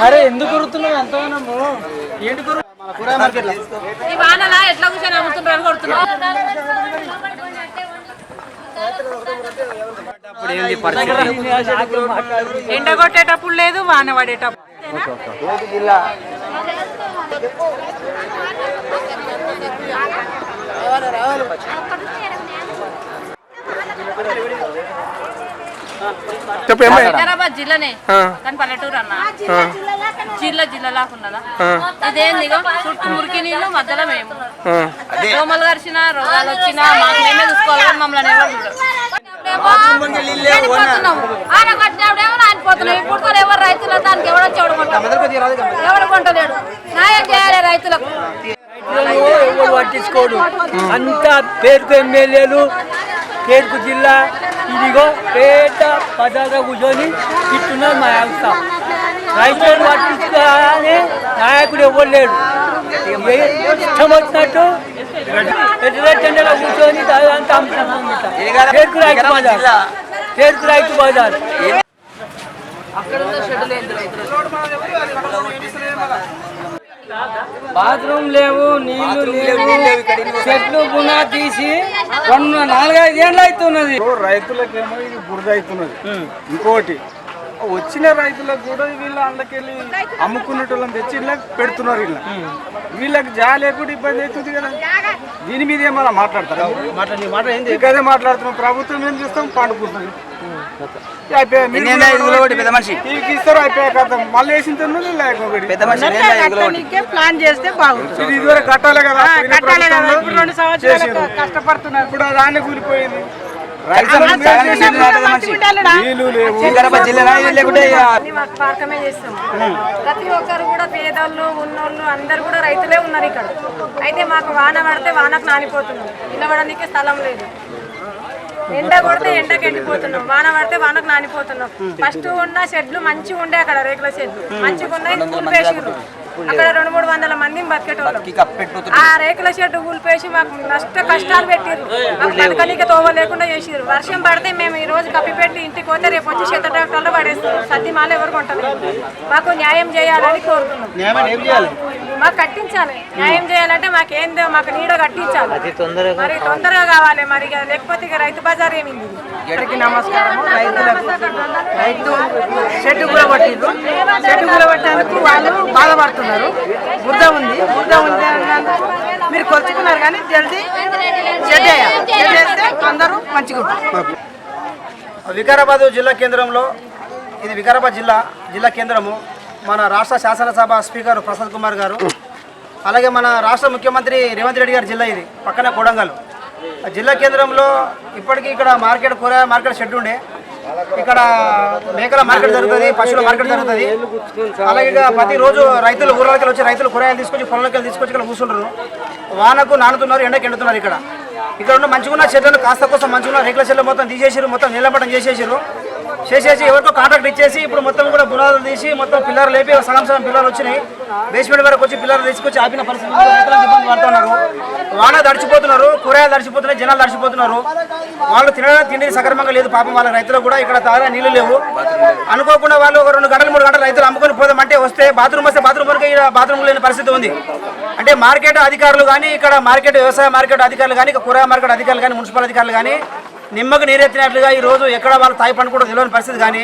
అరే ఎందుకు కురుతున్నావు ఎంత ఏంటి కురు మన కూర మార్కెట్లో ఈ వానలా ఎట్లా కూర్చొని ఎండ కొట్టేటప్పుడు లేదు వాన పడేటప్పుడు. రావాలి? చెప్పు ఏమై హైదరాబాద్ జిల్లానే. కానీ పల్లెటూరు అన్న. జిల్లా ఇదేంది చుట్టూ మురికి నీళ్ళు మధ్యలో మేము. దోమలు కరిచిన రోగాలు వచ్చినా మాకు మేమే చూసుకోవాలి కానీ మమ్మల్ని ఎవరు. ఆయన ఇప్పుడు కూడా రైతుల దానికి ఎవడో చెడు కొంటాం ఎవడు కొంటలేడు. న్యాయం చేయాలి రైతులకు. ఎవరు పట్టించుకోడు. అంతా పేరుకు ఎమ్మెల్యేలు పేరుకు జిల్లా ఇదిగో పేట పదాగా కూర్చొని ఇట్టున్నారు మా వ్యవస్థ రైతులను పట్టించుకోవాలని నాయకుడు ఎవరు లేడు? ఇష్టం వచ్చినట్టు ఎట్లా కూర్చొని అమ్ముతాం పేరుకు రైతు బజార్. పేరుకు రైతు బజార్. బాత్రూమ్ లేవు నీళ్ళు లేవు. చెట్లు గుణా తీసి కొన్న నాలుగైదు ఏళ్ళు అవుతున్నది. రైతులకేమో ఇది బురద అవుతున్నది. ఇంకోటి వచ్చిన రైతులకు కూడా వీళ్ళు అందుకెళ్ళి అమ్ముకున్నటోళ్ళని తెచ్చి ఇలా పెడుతున్నారు ఇలా. వీళ్ళకి జా లేకుండా ఇబ్బంది అవుతుంది కదా. దీని మీద ఏమన్నా మాట్లాడతారా? మాట్లాడుతున్నాం. ప్రభుత్వం ఏం చేస్తాం? పండుకుంటుంది ప్లాన్ చేస్తే బాగుంటుంది. ఇది ఇదివరకు కట్టాలి కదా కట్టాలి కదా. ప్రభుత్వంలో ఇప్పుడు రెండు సంవత్సరాలు చేసిండ్రు. కష్టపడుతున్నారు. ఇప్పుడు ఆ రాణి కూలిపోయింది. చేస్తాం. ప్రతి ఒక్కరు కూడా పేదోళ్ళు ఉన్నోళ్ళు అందరు కూడా రైతులే ఉన్నారు ఇక్కడ. అయితే మాకు వాన పడితే వానకు నానిపోతున్నాం. నిలబడడానికి స్థలం లేదు. ఎండ కొడితే ఎండకి ఎండిపోతున్నాం. వాన పడితే వానకు నానిపోతున్నాం. ఫస్ట్ ఉన్న షెడ్లు మంచిగా ఉండే అక్కడ రేకుల షెడ్లు. మంచిగా ఉన్నాయి అక్కడ రెండు మూడు వందల మందిని బతికేటోళ్ళం. ఆ రేకుల షెడ్ కూలిపేసి మాకు నష్ట కష్టాలు పెట్టిర్రు. మాకు బతకనీకి తోవ లేకుండా చేసిర్రు. వర్షం పడితే మేము ఈ రోజు కప్పి పెట్టి ఇంటికి పోతే రేపు వచ్చి శత డాక్టర్లో పడేస్తారు. సద్ది మాల ఎవరు కొంటారు? మాకు న్యాయం చేయాలని కోరుతున్నాం మాకు కట్టించాలి. న్యాయం చేయాలంటే మాకు ఏందో మాకు నీడ కట్టించాలి. మరి తొందరగా కావాలి. మరి ఇక లేకపోతే ఇక రైతు బజార్ ఏమింది? అందరికీ నమస్కారం రైతులకు రైతు చెట్టు కూలబట్టిండ్రు చెట్టు కూలబట్టేందుకు వాళ్ళు బాధపడుతున్నారు. బుద్ధ ఉంది బుద్ధ ఉంది మీరు కొలుచుకున్నారు కానీ జల్దీ వేస్తే అందరూ మంచిగా ఉంటారు వికారాబాద్ జిల్లా కేంద్రంలో ఇది వికారాబాద్ జిల్లా జిల్లా కేంద్రము. మన రాష్ట్ర శాసనసభ స్పీకర్ ప్రసాద్ కుమార్ గారు. అలాగే మన రాష్ట్ర ముఖ్యమంత్రి రేవంత్ రెడ్డి గారి జిల్లా ఇది పక్కన కొడంగల్. ఆ జిల్లా కేంద్రంలో ఇప్పటికీ ఇక్కడ మార్కెట్ కూరగాయ మార్కెట్ షెడ్ ఉండే. ఇక్కడ మేకల మార్కెట్ జరుగుతుంది పశువుల మార్కెట్ జరుగుతుంది. అలాగే ప్రతిరోజు రైతులు ఊర్లకి వచ్చి రైతులు కూరగాయలు తీసుకొచ్చి పొలంలోకి తీసుకొచ్చి ఇక్కడ కూర్చుంటారు. వానకు నానుతున్నారు ఎండకి ఎండుతున్నారు ఇక్కడ. ఇక్కడ ఉన్న మంచిగున్న చెట్లను కాస్త కోసం మంచిగున్న రేకుల చెట్లు మొత్తం తీసేసారు మొత్తం నీళ్ళపటం చేసేసారు చేసేసి ఎవరికో కాంట్రాక్ట్ ఇచ్చేసి ఇప్పుడు మొత్తం కూడా బునాదులు తీసి మొత్తం పిల్లర్లు లేపి సగం సగం పిల్లలు వచ్చినాయి. బేస్మెంట్ వరకు వచ్చి పిల్లలు తీసుకొచ్చి ఆపిన పరిస్థితి ఇబ్బంది పడుతున్నారు. వాన దడిచిపోతున్నారు కూరగాయలు దడిచిపోతున్నాయి జనాలు దడిచిపోతున్నారు వాళ్ళు తినడానికి తిండి సక్రమంగా లేదు. పాపం వాళ్ళ రైతులు కూడా ఇక్కడ తాగా నీళ్ళు లేవు. అనుకోకుండా వాళ్ళు ఒక రెండు గంటలు మూడు గంటలు రైతులు అమ్ముకొని పోదామంటే వస్తే బాత్రూమ్ వస్తే బాత్రూమ్ వరకు ఇక్కడ బాత్రూమ్ లేని పరిస్థితి ఉంది. అంటే మార్కెట్ అధికారులు కానీ ఇక్కడ మార్కెట్ వ్యవసాయ మార్కెట్ అధికారులు కానీ కూరగాయ మార్కెట్ అధికారులు కానీ మున్సిపల్ అధికారులు కానీ నిమ్మకు నీరెత్తినట్లుగా ఈ రోజు ఎక్కడ వాళ్ళు తాయి పండు కూడా తెలియని పరిస్థితి కానీ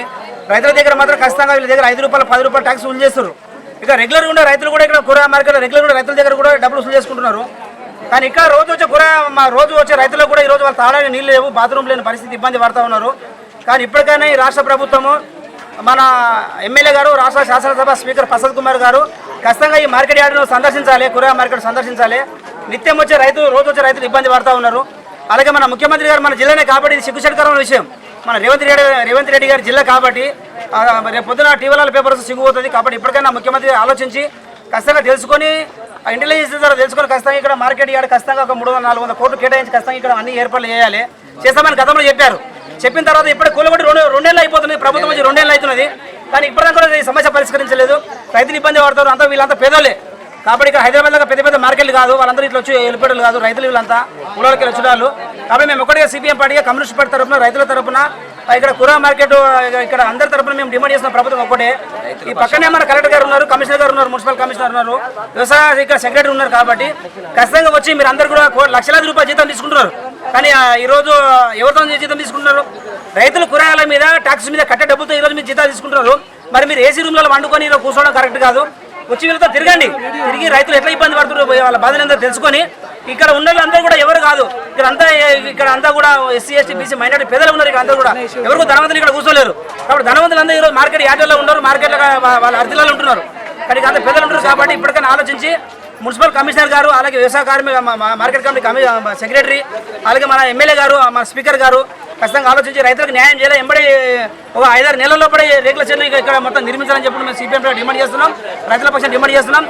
రైతుల దగ్గర మాత్రం ఖచ్చితంగా వీళ్ళ దగ్గర ఐదు రూపాయలు పది రూపాయలు ట్యాక్స్ వసూలు చేస్తారు ఇక రెగ్యులర్గా ఉండే రైతులు కూడా ఇక్కడ కూరగాయ మార్కెట్లో రెగ్యులర్ కూడా రైతుల దగ్గర కూడా డబ్బులు వసూలు చేసుకుంటున్నారు. కానీ ఇక్కడ రోజు వచ్చే కూరగాయ మా రోజు వచ్చే రైతులకు కూడా ఈ రోజు వాళ్ళు తాగడానికి నీళ్ళు లేవు బాత్రూమ్ లేని పరిస్థితి ఇబ్బంది పడతా ఉన్నారు. కానీ ఇప్పటికైనా ఈ రాష్ట్ర ప్రభుత్వము మన ఎమ్మెల్యే గారు రాష్ట్ర శాసనసభ స్పీకర్ ప్రసాద్ కుమార్ గారు ఖచ్చితంగా ఈ మార్కెట్ యార్డును సందర్శించాలి కూరగాయ మార్కెట్ సందర్శించాలి. నిత్యం వచ్చే రైతు రోజు వచ్చే రైతులు ఇబ్బంది పడతా ఉన్నారు. అలాగే మన ముఖ్యమంత్రి గారు మన జిల్లానే కాబట్టి ఇది సిగ్గుచెడకరమైన విషయం. మన రేవంత్ రెడ్డి రేవంత్ రెడ్డి గారి జిల్లా కాబట్టి రేపు పొద్దున టీవీల పేపర్స్ సిగ్గుపోతుంది. కాబట్టి ఇప్పటికైనా ముఖ్యమంత్రి ఆలోచించి ఖచ్చితంగా తెలుసుకొని ఇంటెలిజెన్స్ ద్వారా తెలుసుకొని ఖచ్చితంగా ఇక్కడ మార్కెట్ యార్డ్ ఖచ్చితంగా ఒక మూడు వందల నాలుగు వందల కోట్లు కేటాయించి ఖచ్చితంగా ఇక్కడ అన్ని ఏర్పాట్లు చేయాలి. చేస్తామని గతంలో చెప్పారు. చెప్పిన తర్వాత ఇప్పుడు కూలబడి రెండు రెండేళ్ళు అయిపోతుంది. ప్రభుత్వం వచ్చి రెండేళ్ళు అవుతున్నది. కానీ ఇప్పటిదాకా కూడా ఈ సమస్య పరిష్కరించలేదు. రైతులు ఇబ్బంది పడతారు. అంతా వీళ్ళంతా పేదోళ్ళే. కాబట్టి ఇక్కడ హైదరాబాద్లో పెద్ద పెద్ద మార్కెట్లు కాదు వాళ్ళందరూ ఇట్లా వచ్చి వెళ్ళిపోయారు కాదు రైతులు వీళ్ళంతా ఊళ్ళకి వచ్చి వాళ్ళు కాబట్టి మేము ఒకటిగా సిపిఎం పార్టీగా కమ్యూనిస్ట్ పార్టీ తరఫున రైతుల తరఫున ఇక్కడ కూర మార్కెట్ ఇక్కడ అందరి తరఫున మేము డిమాండ్ చేసిన ప్రభుత్వం ఒకటే ఈ పక్కనే మన కలెక్టర్ గారు ఉన్నారు కమిషనర్ గారు ఉన్నారు మున్సిపల్ కమిషనర్ ఉన్నారు వ్యవసాయ ఇక్కడ సెక్రటరీ ఉన్నారు కాబట్టి ఖచ్చితంగా వచ్చి మీరు అందరు కూడా లక్షలాది రూపాయల జీతం తీసుకుంటున్నారు. కానీ ఈరోజు ఈ రోజు ఎవరితో జీతం తీసుకుంటున్నారు? రైతులు కూరగాయల మీద ట్యాక్స్ మీద కట్టే డబ్బులతో ఈరోజు మీరు జీతాలు తీసుకుంటున్నారు. మరి మీరు ఏసీ రూమ్లలో వండుకొని ఇలా కూర్చోవడం కరెక్ట్ కాదు. వచ్చి వీళ్ళతో తిరగండి. తిరిగి రైతులు ఎట్లా ఇబ్బంది పడుతున్నారు వాళ్ళ బాధలు ఏందో తెలుసుకొని ఇక్కడ ఉన్న వాళ్ళందరూ కూడా ఎవరు కాదు. ఇక్కడ అంతా ఇక్కడ అంతా కూడా ఎస్సీ ఎస్టీ బీసీ మైనార్టీ పేదలు ఉన్నారు ఇక్కడ అందరూ కూడా. ఎవరు ధనవంతులు ఇక్కడ కూర్చోలేరు. కాబట్టి ధనవంతులు అందరూ ఈరోజు మార్కెట్ యార్డ్లలో ఉన్నారు మార్కెట్లో వాళ్ళ అర్థిలలో ఉంటున్నారు. కానీ అంత పేదలు ఉంటారు కాబట్టి ఇప్పటికైనా ఆలోచించి మున్సిపల్ కమిషనర్ గారు అలాగే వ్యవసాయ కార్మిక మార్కెట్ కమిటీ కమి సెక్రటరీ అలాగే మన ఎమ్మెల్యే గారు మన స్పీకర్ గారు ఖచ్చితంగా ఆలోచించి రైతులకు న్యాయం చేయాలి. ఎంబడి ఒక ఐదారు నెలల్లో పడి రేకుల చెల్లి ఇక్కడ మొత్తం నిర్మించాలని చెప్పి మేము సిపిఎం డిమాండ్ చేస్తున్నాం. రైతుల పక్షాన్ని డిమాండ్ చేస్తున్నాం.